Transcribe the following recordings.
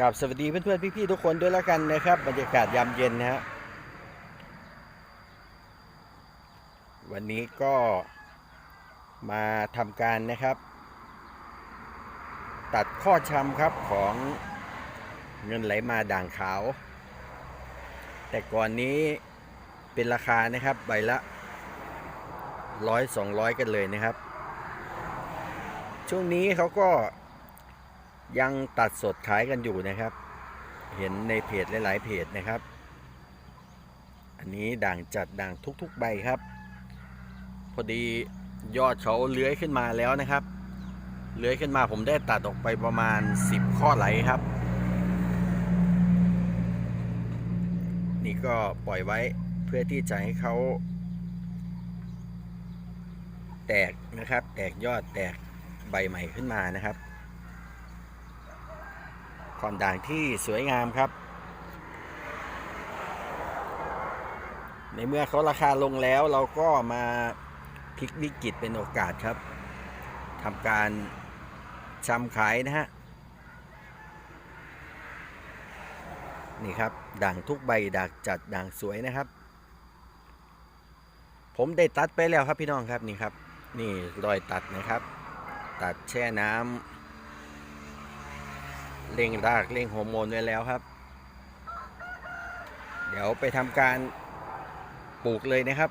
กับสวัสดีเพื่อนๆพี่ๆทุกคนด้วยแล้วกันนะครับ บรรยากาศยามเย็นนะฮะวันนี้ก็มาทำการนะครับ ตัดข้อชำครับของเงินไหลมาด่างขาว แต่ก่อนนี้เป็นราคานะครับใบละร้อยสองร้อยกันเลยนะครับ ช่วงนี้เขาก็ ยังตัดสดขายกันอยู่นะครับ เห็นในเพจหลาย ๆ เพจนะครับ อันนี้ด่างจัดด่างทุก ๆ ใบครับ พอดียอดเขาเลื้อยขึ้นมาแล้วนะครับ เลื้อยขึ้นมาผมได้ตัดออกไปประมาณ 10 ข้อไหลครับ นี่ก็ปล่อยไว้เพื่อที่จะให้เขาแตกนะครับ แตกยอดแตกใบใหม่ขึ้นมานะครับ ความด่างที่สวยงามครับ ในเมื่อเขาราคาลงแล้วเราก็มาพลิกวิกฤตเป็นโอกาสครับทำการชำขายนะฮะนี่ครับด่างทุกใบด่างจัดด่างสวยนะครับ ผมได้ตัดไปแล้วครับพี่น้องครับนี่ครับ นี่รอยตัดนะครับ ตัดแช่น้ำ เร่งรากเร่งฮอร์โมนไว้แล้วครับ เดี๋ยวไปทำการปลูกเลยนะครับ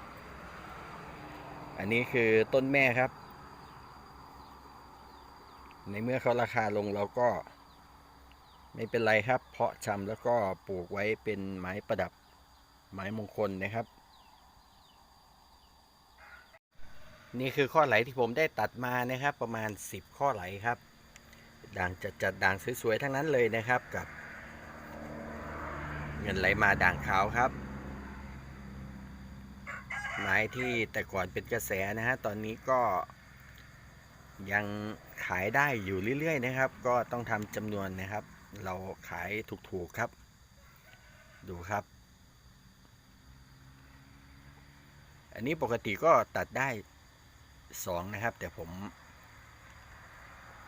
อันนี้คือต้นแม่ครับ ในเมื่อเขาราคาลงเราก็ไม่เป็นไรครับ เพาะชำแล้วก็ปลูกไว้เป็นไม้ประดับไม้มงคลนะครับ นี่คือข้อไหลที่ผมได้ตัดมานะครับ ประมาณ 10 ข้อไหลครับ ด่างจัดจัดด่างสวยๆทั้งนั้นเลยนะครับกับ เงินไหลมาด่างขาวครับ ไม้ที่แต่ก่อนเป็นกระแสนะฮะตอนนี้ก็ยังขายได้อยู่เรื่อยๆนะครับ ก็ต้องทำจำนวนนะครับ เราขายถูกๆครับ ดูครับ อันนี้ปกติก็ตัดได้สองนะครับ แต่ผม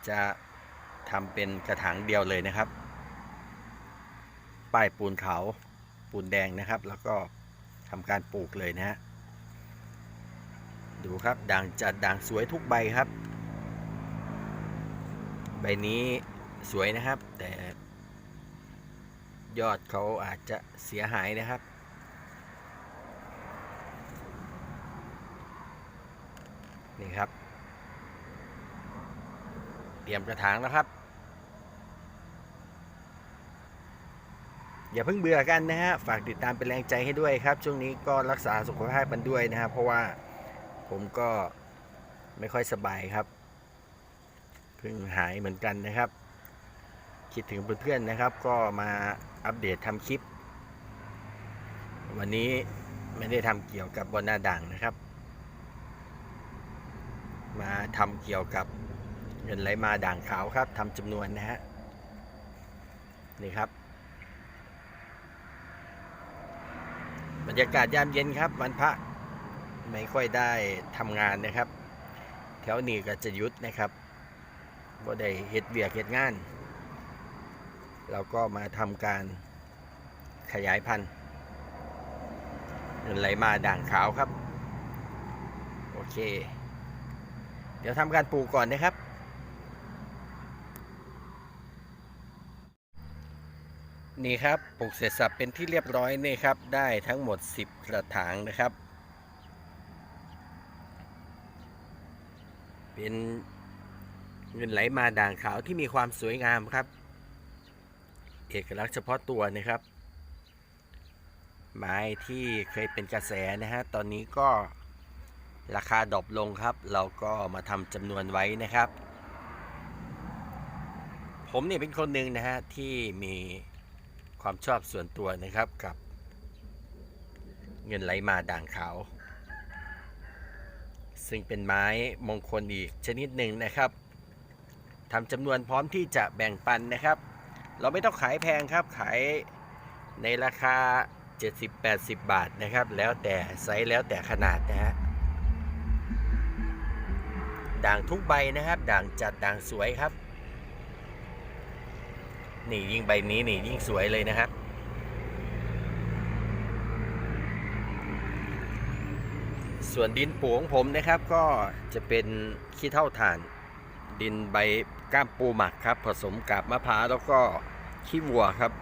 จะ ทำเป็นกระถางเดียวเลยนะครับ ป้ายปูนขาวปูนแดงนะครับ แล้วก็ทำการปลูกเลยนะฮะดูครับด่างจัดด่างสวยทุกใบครับ ใบนี้สวยนะครับ แต่ยอดเขาอาจจะเสียหายนะครับ นี่ครับ เตรียมกระถางแล้วครับ อย่าเพิ่งเบื่อกันนะฮะ ฝากติดตามเป็นแรงใจให้ด้วยครับ ช่วงนี้ก็รักษาสุขภาพมันด้วยนะครับ เพราะว่าผมก็ไม่ค่อยสบายครับ เพิ่งหายเหมือนกันนะครับ คิดถึงเพื่อนๆนะครับ ก็มาอัปเดตทำคลิป วันนี้ไม่ได้ทำเกี่ยวกับบอลนาด่างนะครับ มาทำเกี่ยวกับเงินไหลมาด่างขาวครับทำจำนวนนะฮะนี่ครับ บรรยากาศยามเย็นครับวันพระไม่ค่อยได้ทำงานนะครับ แถวนี้ก็จะหยุดนะครับบ่ได้เฮ็ดเวียกเฮ็ดงาน เราก็มาทำการขยายพันธุ์เงินไหลมาด่างขาวครับ โอเค เดี๋ยวทำการปลูกก่อนนะครับ นี่ครับปลูกเสร็จสับเป็นที่เรียบร้อยนี่ครับ ได้ทั้งหมด 10 กระถางนะครับ เป็นเงินไหลมาด่างขาวที่มีความสวยงามครับ เอกลักษณ์เฉพาะตัวนะครับ ไม้ที่เคยเป็นกระแสนะฮะตอนนี้ก็ราคาดรอปลงครับ เราก็มาทำจำนวนไว้นะครับ ผมเนี่ยเป็นคนหนึ่งนะฮะที่มี ความชอบส่วนตัวนะครับกับ เงินไหลมาด่างขาว ซึ่งเป็นไม้มงคลอีกชนิดหนึ่งนะครับทำจำนวนพร้อมที่จะแบ่งปันนะครับ เราไม่ต้องขายแพงครับขายในราคา 70-80 บาทนะครับ แล้วแต่ไซส์แล้วแต่ขนาดนะฮะด่างทุกใบนะครับ ด่างจัดด่างสวยครับ นี่ยิ่งใบนี้นี่ยิ่งสวยเลยนะครับ ส่วนดินปูของผมนะครับก็จะเป็นขี้เท่าถ่าน ดินใบก้ามปูหมักครับ ผสมกับมะพร้าวแล้วก็ขี้วัวครับ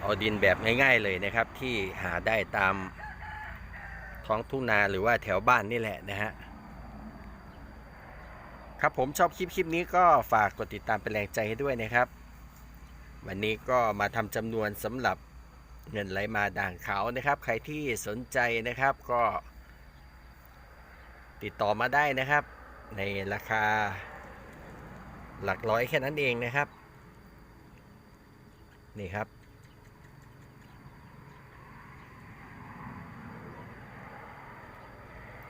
เอาดินแบบง่ายๆเลยนะครับ ที่หาได้ตามท้องทุ่งนาหรือว่าแถวบ้านนี่แหละนะฮะครับผมชอบคลิปคลิปนี้ก็ฝากกดติดตามเป็นแรงใจให้ด้วยนะครับ วันนี้ก็มาทำจำนวนสำหรับเงินไหลมาด่างขาวนะครับ ใครที่สนใจนะครับก็ ติดต่อมาได้นะครับ ในราคาหลักร้อยแค่นั้นเองนะครับ นี่ครับ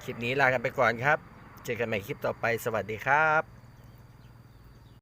คลิปนี้ลากันไปก่อนครับ เจอกันใหม่คลิปต่อไปสวัสดีครับ